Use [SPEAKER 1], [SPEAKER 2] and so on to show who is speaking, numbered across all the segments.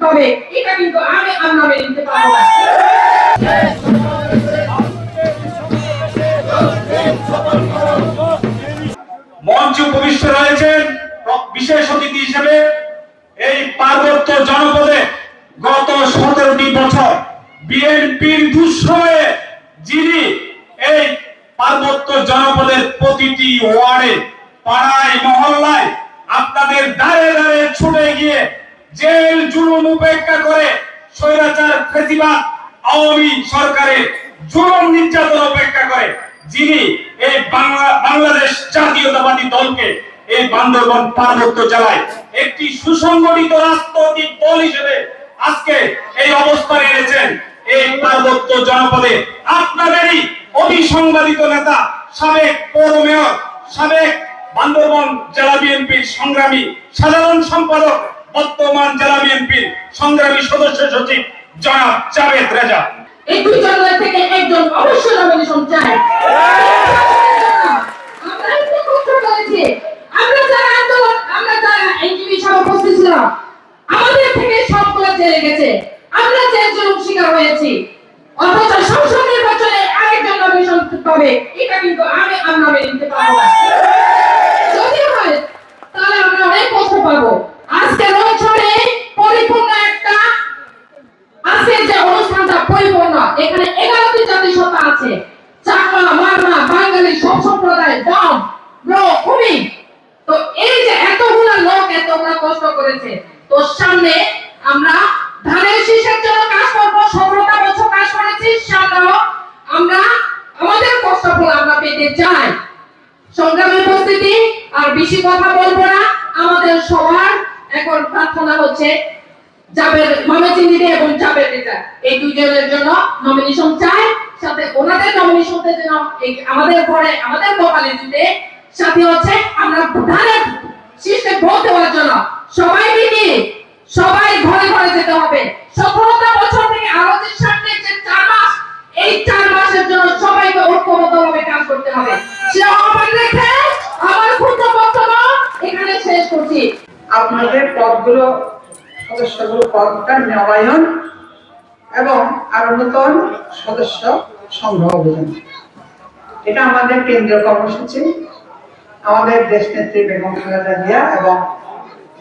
[SPEAKER 1] পাবে এটা কিন্তু আমি মেনে নিতে পারব
[SPEAKER 2] উপবিষ্ট রয়েছেন বিশেষ অতিথি হিসেবে এই পার্বত্য জনপদে গত সতেরোটি বছর বিএনপির দুঃসময়ে যিনি এই পার্বত্য জনপদের প্রতিটি ওয়ার্ডে, পাড়ায়, মহল্লায় আপনাদের দাঁড়ে দাঁড়ে ছুটে গিয়ে জেল, জুলুম উপেক্ষা করে স্বৈরাচার, ফেসিবাদ আওয়ামী সরকারের জুলুম নির্যাতন উপেক্ষা করে। যিনি এই বাংলা, বাংলাদেশ জাতীয়তাবাদী দলকে এই বান্দরবান পার্বত্য জেলায় একটি সুসংগঠিত রাজনৈতিক দল হিসেবে আজকে এই অবস্থানে এনেছেন, এই পার্বত্য জনপদে আপনাদেরই অবিসংবাদিত নেতা, সাবেক পৌর মেয়র, সাবেক বান্দরবান জেলা বিএনপির সংগ্রামী সাধারণ সম্পাদক বর্তমান জেলা বিএনপির সংগ্রামী সদস্য সচিব জনাব জাভেদ রেজা।
[SPEAKER 1] এই দুইজনের থেকে একজন অবশ্যই নমিনেশন আমরা আমরা গেছে। আমরা হয়েছি এটা কিন্তু আমি আমরা যদি হয়, তাহলে আমরা অনেক কষ্ট পাবো আজকে রয়েছে পরিপূর্ণ একটা আজকের যে অনুষ্ঠানটা পরিপূর্ণ। এখানে এগারোটি জাতিসত্তা আছে। চাকমা, মারমা, বাঙালি সব সম্প্রদায়, দম ব্রো তো এই যে এতগুলো লোক এতগুলো কষ্ট করেছে, তো সামনে আমরা ধানের শীষের জন্য কাজ করব, সতেরোটা বছর কাজ করেছি, সামনেও আমরা আমাদের কষ্টফল আমরা পেতে চাই। সংগ্রামী উপস্থিতি, আর বেশি কথা বলব না, আমাদের সবার এখন প্রার্থনা হচ্ছে জাবের ময়মনসিংহ এবং জাবের রেজা এই দুইজনের জন্য নমিনেশন চাই, সাথে ওনাদের নমিনেশনতে যেন এই আমাদের পরে আমাদের কপালে দিতে সাথে হচ্ছে আমরা ভোটারের শীর্ষে ভোট দেওয়ার জন্য। সবাই মিলে, সবাই ঘরে ঘরে যেতে হবে। সফলতা বছর থেকে আরও যে সামনে যে চার মাস, এই চার মাসের জন্য সবাইকে ঐক্যবদ্ধভাবে কাজ করতে হবে। সে আহ্বান রেখে, আমার ক্ষুদ্র বক্তব্য এখানে শেষ করছি।
[SPEAKER 3] আপনাদের পদগুলো সদস্যগুলো পদটা নবায়ন এবং আরও নতুন সদস্য সংগ্রহ অভিযান এটা আমাদের কেন্দ্রীয় কর্মসূচি, আমাদের দেশ নেত্রী বেগম খালেদা জিয়া এবং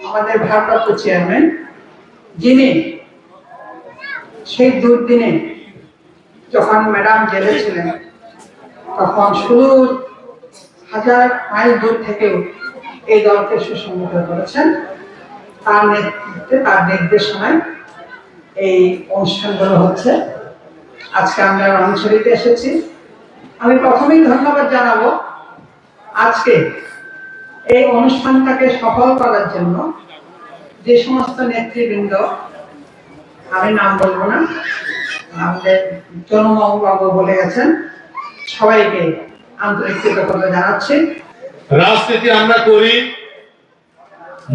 [SPEAKER 3] আমাদের ভারপ্রাপ্ত চেয়ারম্যান, যিনি সেই দুর্দিনে যখন ম্যাডাম জেলে ছিলেন, তখন শুধু হাজার মাইল দূর থেকেও এই দলকে সুসংগঠিত করেছেন। তার নেতৃত্বে তার নির্দেশনায় এই অনুষ্ঠানগুলো হচ্ছে। আজকে আমরা রণছড়িতে এসেছি। আমি প্রথমেই ধন্যবাদ জানাব আজকে এই অনুষ্ঠানটাকে সফল করার জন্য যে সমস্ত নেতৃবৃন্দ, আমি নাম বলব না, আমাদের জনমবাবু বলে গেছেন, সবাইকে আন্তরিক কৃতজ্ঞতা জানাচ্ছি।
[SPEAKER 4] রাজনীতি আমরা করি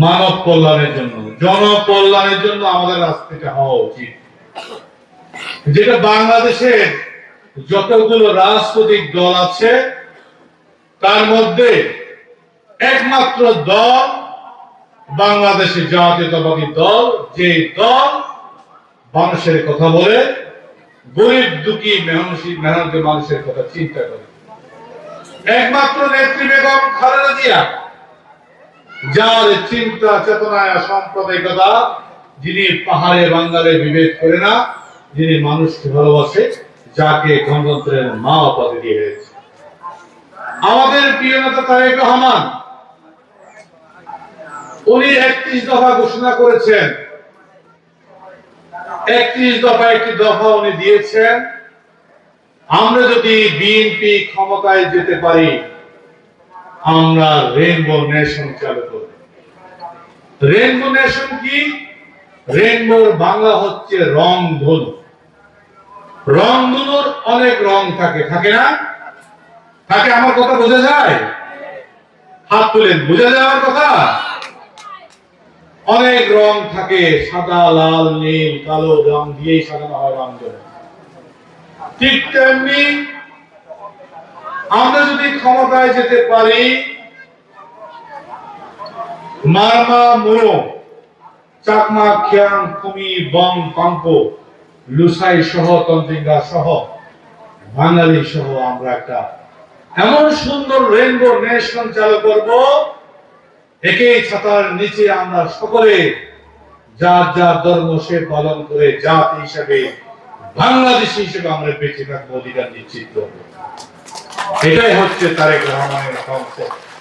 [SPEAKER 4] মানব কল্যাণের জন্য, জনকল্যাণের জন্য আমাদের রাজনীতিটা হওয়া উচিত। যেটা বাংলাদেশের যতগুলো রাজনৈতিক দল আছে, তার মধ্যে একমাত্র দল বাংলাদেশের জাতীয়তাবাদী দল যে দল মানুষের কথা বলে, গরিব, দুঃখী মেহনসী মেহনতি মানুষের কথা চিন্তা করে। একমাত্র নেত্রী বেগম খালেদা জিয়া। যার চিন্তা, চেতনায়, সাম্প্রদায়িকতা যিনি পাহাড়ে, বাঙ্গালে বিভেদ করে না, যিনি মানুষকে ভালোবাসে, যাকে গণতন্ত্রের মা উপাধি দিয়ে হয়েছে আমাদের প্রিয় নেতা তারেক রহমান, উনি একত্রিশ দফা ঘোষণা করেছেন। একত্রিশ দফা একটি দফা উনি দিয়েছেন। আমরা যদি বিএনপি ক্ষমতায় যেতে পারি আমরা রেনবো নেশন চালু করব রেনবো নেশন কি? রেনবোর বাংলা হচ্ছে রং ধনু রং ধনুর অনেক রং থাকে থাকে না? থাকে, আমার কথা বোঝা যায়? হাত তুলেন, বোঝা যায় আমার কথা? অনেক রং থাকে, সাদা, লাল, নীল, কালো, রং দিয়েই সাজানো হয় রংধনু। ঠিক তেমনি আমরা যদি ক্ষমতায় যেতে পারি, মারমা মুনো চাকমা, খিয়াং, কুমি, বং পাঙ্ক লুসাই সহ, তন্ত্রিঙ্গা সহ, বাঙালি সহ আমরা একটা এমন সুন্দর রেনবো নেশন চালু করব। একই ছাতার নিচে আমরা সকলে যার যার ধর্ম সে পালন করে জাতি হিসাবে, বাংলাদেশি হিসেবে আমরা বেঁচে থাকব অধিকার নিশ্চিত করব। এটাই হচ্ছে তারেক রহমানের কনসেপ্ট